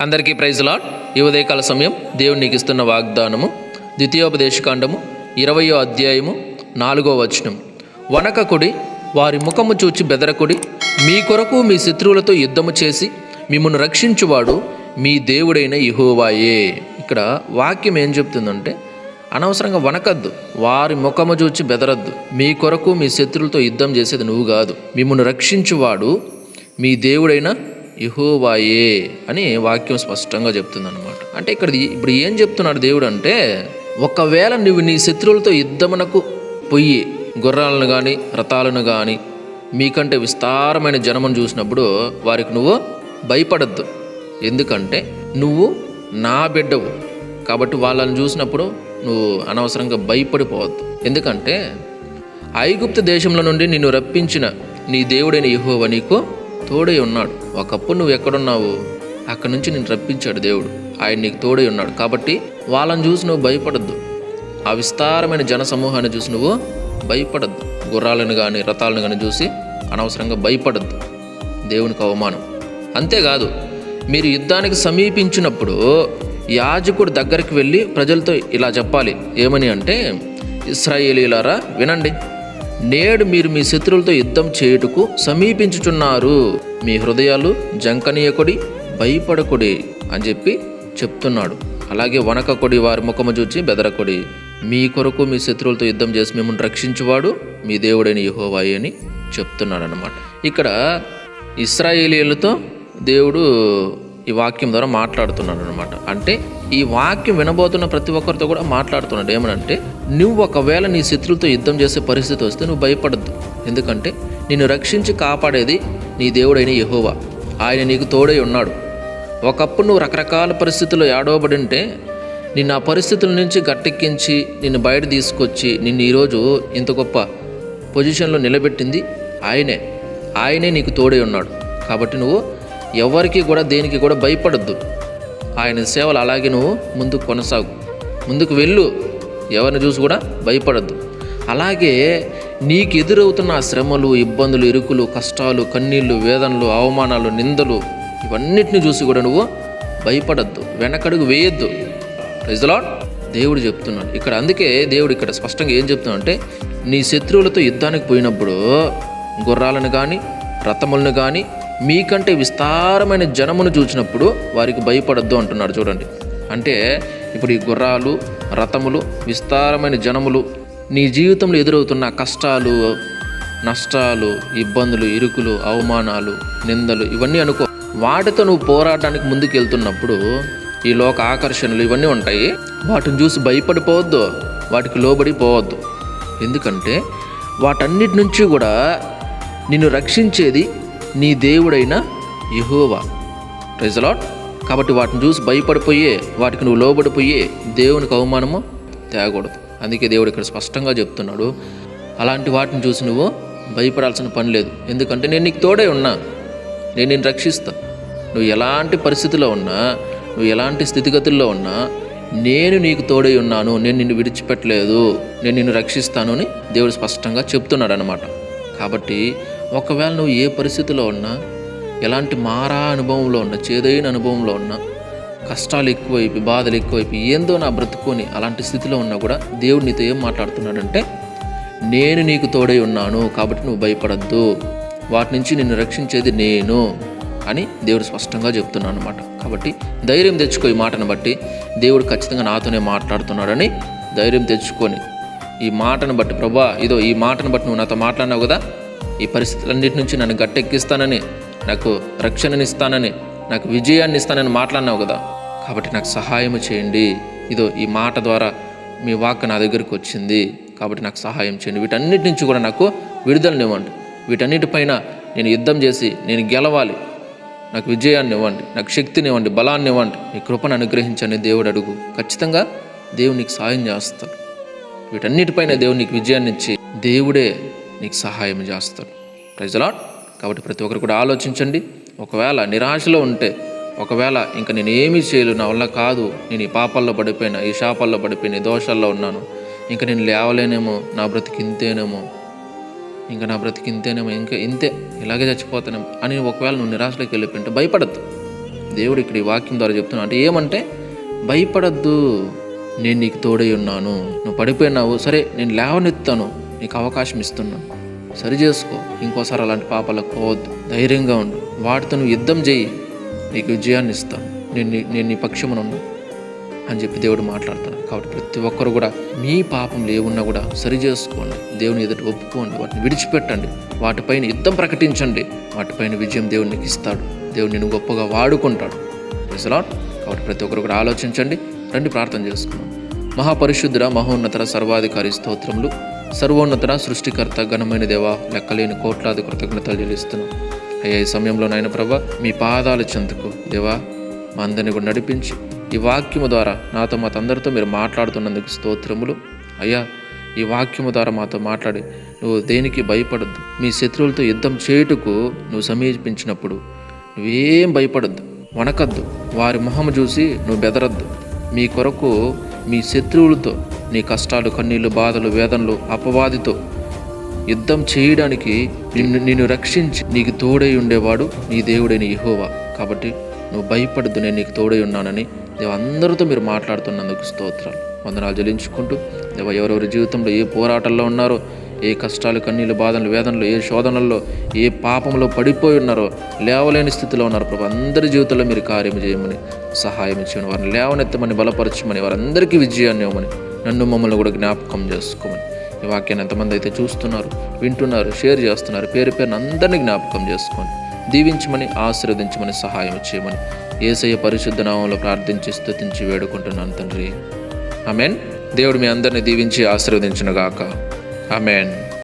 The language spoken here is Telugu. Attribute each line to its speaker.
Speaker 1: అందరికీ ప్రైజ్ ఈ ఉదయకాల సమయం దేవుడు నీకు ఇస్తున్న వాగ్దానము ద్వితీయోపదేశకాండము ఇరవయో అధ్యాయము నాలుగో వచనం. వనకకుడి వారి ముఖము చూచి బెదరకుడి మీ కొరకు మీ శత్రువులతో యుద్ధము చేసి మిమ్మల్ని రక్షించువాడు మీ దేవుడైన ఇహోవాయే ఇక్కడ వాక్యం ఏం చెప్తుందంటే అనవసరంగా వనకద్దు వారి ముఖము చూచి బెదరద్దు మీ కొరకు మీ శత్రువులతో యుద్ధం చేసేది నువ్వు కాదు మిమ్మల్ని రక్షించువాడు మీ దేవుడైన యహోవాయే అని వాక్యం స్పష్టంగా చెప్తుందనమాట అంటే ఇక్కడ ఇప్పుడు ఏం చెప్తున్నాడు దేవుడు అంటే ఒకవేళ నువ్వు నీ శత్రువులతో యుద్ధమునకు పొయ్యి గుర్రాలను కానీ రథాలను కానీ మీకంటే విస్తారమైన జనమును చూసినప్పుడు వారికి నువ్వు భయపడద్దు. ఎందుకంటే నువ్వు నా బిడ్డవు. కాబట్టి వాళ్ళని చూసినప్పుడు నువ్వు అనవసరంగా భయపడిపోవద్దు. ఎందుకంటే ఐగుప్తు దేశంలో నుండి నిన్ను రప్పించిన నీ దేవుడైన యహోవ నీకు తోడై ఉన్నాడు. ఒకప్పుడు నువ్వు ఎక్కడున్నావు అక్కడి నుంచి నేను రప్పించాడు దేవుడు. ఆయన నీకు తోడై ఉన్నాడు. కాబట్టి వాళ్ళని చూసి నువ్వు భయపడద్దు. ఆ విస్తారమైన జన సమూహాన్ని చూసి నువ్వు భయపడద్దు. గుర్రాలను కానీ రథాలను కానీ చూసి అనవసరంగా భయపడద్దు. దేవునికి అవమానం. అంతేకాదు మీరు యుద్ధానికి సమీపించినప్పుడు యాజకుడు దగ్గరికి వెళ్ళి ప్రజలతో ఇలా చెప్పాలి. ఏమని అంటే ఇస్రాయేలీలారా వినండి. నేడు మీరు మీ శత్రువులతో యుద్ధం చేయుటకు సమీపించుచున్నారు. మీ హృదయాలు జంకనీయకుడి భయపడకుడి అని చెప్పి చెప్తున్నాడు. అలాగే వనకకొడి వారి ముఖము చూచి బెదరకొడి. మీ కొరకు మీ శత్రువులతో యుద్ధం చేసి మిమ్మల్ని రక్షించువాడు మీ దేవుడైన యహోవాయి అని చెప్తున్నాడు అనమాట ఇక్కడ ఇస్రాయేలీలతో దేవుడు ఈ వాక్యం ద్వారా మాట్లాడుతున్నాడు అనమాట అంటే ఈ వాక్యం వినబోతున్న ప్రతి ఒక్కరితో కూడా మాట్లాడుతున్నాడు. ఏమనంటే నువ్వు ఒకవేళ నీ శత్రులతో యుద్ధం చేసే పరిస్థితి వస్తే నువ్వు భయపడద్దు. ఎందుకంటే నిన్ను రక్షించి కాపాడేది నీ దేవుడైన యహోవా. ఆయన నీకు తోడై ఉన్నాడు. ఒకప్పుడు నువ్వు రకరకాల పరిస్థితుల్లో ఏడవబడి ఉంటే నిన్ను ఆ పరిస్థితుల నుంచి గట్టెక్కించి నిన్ను బయట తీసుకొచ్చి నిన్ను ఈరోజు ఇంత గొప్ప పొజిషన్లో నిలబెట్టింది ఆయనే. ఆయనే నీకు తోడై ఉన్నాడు. కాబట్టి నువ్వు ఎవరికి కూడా దేనికి కూడా భయపడద్దు. ఆయన సేవలు అలాగే నువ్వు ముందుకు కొనసాగు. ముందుకు వెళ్ళు. ఎవరిని చూసి కూడా భయపడద్దు. అలాగే నీకు ఎదురవుతున్న శ్రమలు ఇబ్బందులు ఇరుకులు కష్టాలు కన్నీళ్ళు వేదనలు అవమానాలు నిందలు ఇవన్నిటిని చూసి కూడా నువ్వు భయపడద్దు. వెనకడుగు వేయొద్దు. రిజలాట్ దేవుడు చెప్తున్నాడు. ఇక్కడ అందుకే దేవుడు ఇక్కడ స్పష్టంగా ఏం చెప్తున్నాడు అంటే నీ శత్రువులతో యుద్ధానికి పోయినప్పుడు గుర్రాలను కానీ రథములను కానీ మీకంటే విస్తారమైన జనమును చూసినప్పుడు వారికి భయపడద్దు అంటున్నాడు చూడండి. అంటే ఇప్పుడు ఈ గుర్రాలు రథములు విస్తారమైన జనములు నీ జీవితంలో ఎదురవుతున్న కష్టాలు నష్టాలు ఇబ్బందులు ఇరుకులు అవమానాలు నిందలు ఇవన్నీ అనుకో. వాటితో నువ్వు పోరాటానికి ముందుకు వెళ్తున్నప్పుడు ఈ లోక ఆకర్షణలు ఇవన్నీ ఉంటాయి. వాటిని చూసి భయపడిపోవద్దు వాటికి లోబడి పోవద్దు ఎందుకంటే వాటన్నిటి నుంచి కూడా నిన్ను రక్షించేది నీ దేవుడైన యహోవా. రిజలాట్ కాబట్టి వాటిని చూసి భయపడిపోయే వాటికి నువ్వు లోబడిపోయే దేవునికి అవమానము తేగూడదు అందుకే దేవుడు ఇక్కడ స్పష్టంగా చెప్తున్నాడు. అలాంటి వాటిని చూసి నువ్వు భయపడాల్సిన పని లేదు. ఎందుకంటే నేను నీకు తోడే ఉన్నా. నేను నేను రక్షిస్తా. నువ్వు ఎలాంటి పరిస్థితిలో ఉన్నా నువ్వు ఎలాంటి స్థితిగతుల్లో ఉన్నా నేను నీకు తోడై ఉన్నాను. నేను నిన్ను విడిచిపెట్టలేదు. నేను నిన్ను రక్షిస్తాను అని దేవుడు స్పష్టంగా చెప్తున్నాడు అనమాట కాబట్టి ఒకవేళ నువ్వు ఏ పరిస్థితిలో ఉన్నా ఎలాంటి మారా అనుభవంలో ఉన్నా చేదైన అనుభవంలో ఉన్నా కష్టాలు ఎక్కువైపు బాధలు ఎక్కువైపు ఏందో నా బ్రతుకొని అలాంటి స్థితిలో ఉన్నా కూడా దేవుడు నీతో ఏం మాట్లాడుతున్నాడంటే నేను నీకు తోడై ఉన్నాను కాబట్టి నువ్వు భయపడద్దు. వాటి నుంచి నిన్ను రక్షించేది నేను అని దేవుడు స్పష్టంగా చెప్తున్నాను అనమాట కాబట్టి ధైర్యం తెచ్చుకో ఈ మాటను బట్టి దేవుడు ఖచ్చితంగా నాతోనే మాట్లాడుతున్నాడని ధైర్యం తెచ్చుకొని ఈ మాటను బట్టి ప్రభా ఇదో ఈ మాటను బట్టి నువ్వు నాతో మాట్లాడినావు కదా ఈ పరిస్థితులన్నిటి నుంచి నన్ను గట్టెక్కిస్తానని నాకు రక్షణనిస్తానని నాకు విజయాన్ని ఇస్తానని మాట్లాడినావు కదా. కాబట్టి నాకు సహాయం చేయండి. ఇదో ఈ మాట ద్వారా మీ వాక్ నా దగ్గరికి వచ్చింది. కాబట్టి నాకు సహాయం చేయండి. వీటన్నిటి నుంచి కూడా నాకు విడుదలనివ్వండి. వీటన్నిటిపైన నేను యుద్ధం చేసి నేను గెలవాలి. నాకు విజయాన్ని ఇవ్వండి నాకు శక్తిని ఇవ్వండి బలాన్ని ఇవ్వండి మీ కృపను అనుగ్రహించని దేవుడు అడుగు. ఖచ్చితంగా దేవునికి సాయం సహాయం చేస్తాడు వీటన్నిటిపైన దేవునికి విజయాన్ని ఇచ్చి దేవుడే నీకు సహాయం చేస్తాడు. ప్రజలాట్ కాబట్టి ప్రతి ఒక్కరు కూడా ఆలోచించండి. ఒకవేళ నిరాశలో ఉంటే ఒకవేళ ఇంకా నేను ఏమీ చేయలేను నా వల్ల కాదు నేను ఈ పాపాల్లో పడిపోయినా ఈ శాపాల్లో పడిపోయినా ఈ దోషాల్లో ఉన్నాను ఇంకా నేను లేవలేనేమో నా బ్రతికి ఇంతేనేమో ఇంకా నా బ్రతికి ఇంతేనేమో ఇంకా ఇంతే ఇలాగే చచ్చిపోతానేమో అని ఒకవేళ నువ్వు నిరాశలోకి వెళ్ళిపోయింటే భయపడద్దు. దేవుడు ఇక్కడ ఈ వాక్యం ద్వారా చెప్తున్నా అంటే ఏమంటే భయపడద్దు నేను నీకు తోడై ఉన్నాను నువ్వు పడిపోయినావు సరే నేను లేవనెత్తాను నీకు అవకాశం ఇస్తున్నాను సరి చేసుకో. ఇంకోసారి అలాంటి పాపాలకు పోవద్దు. ధైర్యంగా ఉండు. వాటితో నువ్వు యుద్ధం చేయి నీకు విజయాన్ని ఇస్తాను నేను నేను నీ పక్షమును అని చెప్పి దేవుడు మాట్లాడుతున్నాడు. కాబట్టి ప్రతి ఒక్కరు కూడా మీ పాపంలు ఏమున్నా కూడా సరి చేసుకోండి. దేవుని ఎదుట ఒప్పుకోండి. వాటిని విడిచిపెట్టండి. వాటిపైన యుద్ధం ప్రకటించండి. వాటిపైన విజయం దేవుడు నీకు ఇస్తాడు. దేవుడు నేను గొప్పగా వాడుకుంటాడు. ప్రజలాట్ కాబట్టి ప్రతి ఒక్కరు కూడా ఆలోచించండి. రండి ప్రార్థన చేసుకున్నాం మహాపరిశుద్ధుడ మహోన్నతర సర్వాధికారి స్తోత్రములు. సర్వోన్నత సృష్టికర్త ఘనమైన దేవా లెక్కలేని కోట్లాది కృతజ్ఞతలు చెల్లిస్తున్నాం. అయ్యా ఈ సమయంలో నాయన ప్రభ మీ పాదాల చెంతకు దేవా మా అందరిని కూడా నడిపించి ఈ వాక్యము ద్వారా నాతో మా తందరితో మీరు మాట్లాడుతున్నందుకు స్తోత్రములు. అయ్యా ఈ వాక్యము ద్వారా మాతో మాట్లాడి నువ్వు దేనికి భయపడద్దు. మీ శత్రువులతో యుద్ధం చేయుటకు నువ్వు సమీపించినప్పుడు నువ్వేం భయపడద్దు. వణకద్దు. వారి మొహము చూసి నువ్వు బెదరద్దు. మీ కొరకు మీ శత్రువులతో నీ కష్టాలు కన్నీళ్ళు బాధలు వేదనలు అపవాదితో యుద్ధం చేయడానికి నిన్ను నిన్ను రక్షించి నీకు తోడై ఉండేవాడు నీ దేవుడైన ఇహోవా కాబట్టి నువ్వు భయపడద్దు నేను నీకు తోడై ఉన్నానని దేవ అందరితో మీరు మాట్లాడుతున్నందుకు స్తోత్రాలు. వందనాలు చెల్లించుకుంటూ దేవ ఎవరెవరి జీవితంలో ఏ పోరాటాల్లో ఉన్నారో ఏ కష్టాలు కన్నీళ్ళు బాధలు వేదనలు ఏ శోధనల్లో ఏ పాపంలో పడిపోయి ఉన్నారో లేవలేని స్థితిలో ఉన్నారు ప్రభు. అందరి జీవితంలో మీరు కార్యం చేయమని సహాయం చేయమని వారిని లేవనెత్తమని బలపరచమని వారందరికీ విజయాన్ని ఇవ్వమని నన్ను మమ్మల్ని కూడా జ్ఞాపకం చేసుకోమని. ఈ వాక్యాన్ని ఎంతమంది అయితే చూస్తున్నారు వింటున్నారు షేర్ చేస్తున్నారు పేరు పేరున అందరినీ జ్ఞాపకం చేసుకోండి దీవించమని ఆశీర్వదించమని సహాయం చేయమని. ఏసయ్య పరిశుద్ధ నామంలో ప్రార్థించి స్థుతించి వేడుకుంటున్నాను తండ్రి. ఆమెన్. దేవుడు మీ అందరిని దీవించి ఆశీర్వదించునుగాక. ఆమెన్.